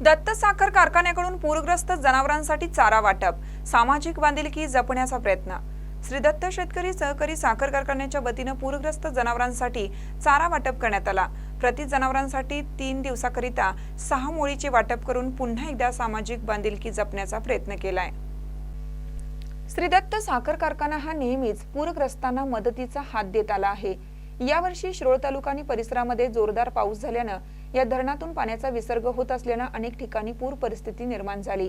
दत्त साखर कारखान्याकडून पूरग्रस्त जनावरांसाठी चारा वाटप सामाजिक बांधिलकी जपण्याचा प्रयत्न. श्री दत्त शेतकरी सहकारी साखर कारखान्याच्या वतीनं पूरग्रस्त जनावरांसाठी चारा वाटप करण्यात आला. प्रति जनावरांसाठी तीन दिवसाकरिता सहा मोळीचे वाटप करून पुन्हा एकदा सामाजिक बांधिलकी जपण्याचा प्रयत्न केलाय. श्री दत्त साखर कारखाना हा नेहमीच पूरग्रस्तांना मदतीचा हात देत आला आहे. यावर्षी शिरोळ तालुका आणि परिसरामध्ये जोरदार पाऊस झाल्यानं या धरणातून पाण्याचा विसर्ग होत असल्यानं अनेक ठिकाणी पूर परिस्थिती निर्माण झाली.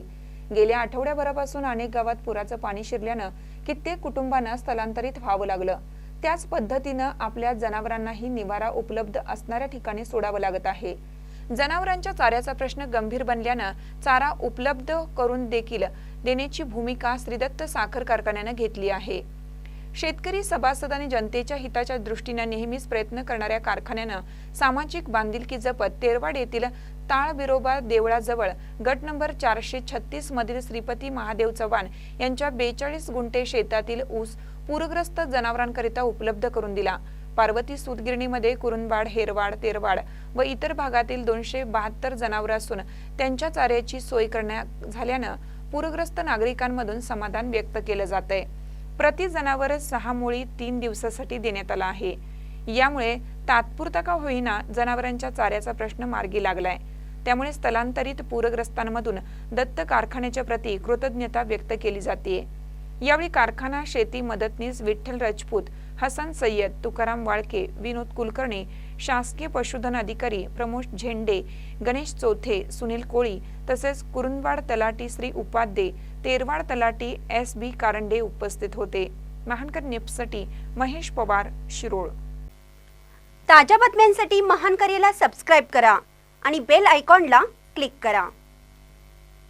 गेल्या आठवड्याभरापासून अनेक गावात पुराचं पाणी शिरल्यानं कित्येक कुटुंबांना स्थलांतरित व्हावं लागलं. त्याच पद्धतीनं आपल्या जनावरांनाही निवारा उपलब्ध असणाऱ्या ठिकाणी सोडावं लागत आहे. जनावरांच्या चाऱ्याचा प्रश्न गंभीर बनल्यानं चारा उपलब्ध करून देखील देण्याची भूमिका श्रीदत्त साखर कारखान्यानं घेतली आहे. शेतकरी सभासद आणि जनतेच्या हिताच्या दृष्टीने नेहमीच प्रयत्न करणाऱ्या कारखान्यानं सामाजिक बांधिलकी जपत तेरवाड येथील ताळबिरोबा देवळाजवळ गट नंबर चारशे छत्तीस मधील श्रीपती महादेव चव्हाण यांच्या बेचाळीस गुंठे शेतातील ऊस पूरग्रस्त जनावरांकरिता उपलब्ध करून दिला. पार्वती सूतगिरणीमध्ये कुरुंदवाड हेरवाड तेरवाड व इतर भागातील दोनशे बहात्तर जनावर असून त्यांच्या चाऱ्याची सोय करण्यात झाल्यानं पूरग्रस्त नागरिकांमधून समाधान व्यक्त केलं जात आहे प्रति जनावर सहा मुळी तीन दिवसासाठी देण्यात आला आहे. यामुळे तात्पुरता का होईना जनावरांच्या चाऱ्याचा प्रश्न मार्गी लागलाय. त्यामुळे स्थलांतरित पूरग्रस्तांमधून दत्त कारखान्याच्या प्रती कृतज्ञता व्यक्त केली जाते. यावेळी कारखाना शेती मदतनीस विठ्ठल राजपूत हसन सय्यद तुकाराम वाळके विनोद कुलकर्णी शासकीय पशुधन अधिकारी प्रमोद झेंडे गणेश चौथे सुनील कोळी तसेच कुरुंदवाड तलाटी श्री उपाध्ये तेरवाड तलाटी एस बी कारंडे उपस्थित होते. महानकर निप्ससाठी महेश पवार शिरोळ. ताज्या बातम्यांसाठी महानकरेला सबस्क्राईब करा आणि बेल आयकॉनला क्लिक करा.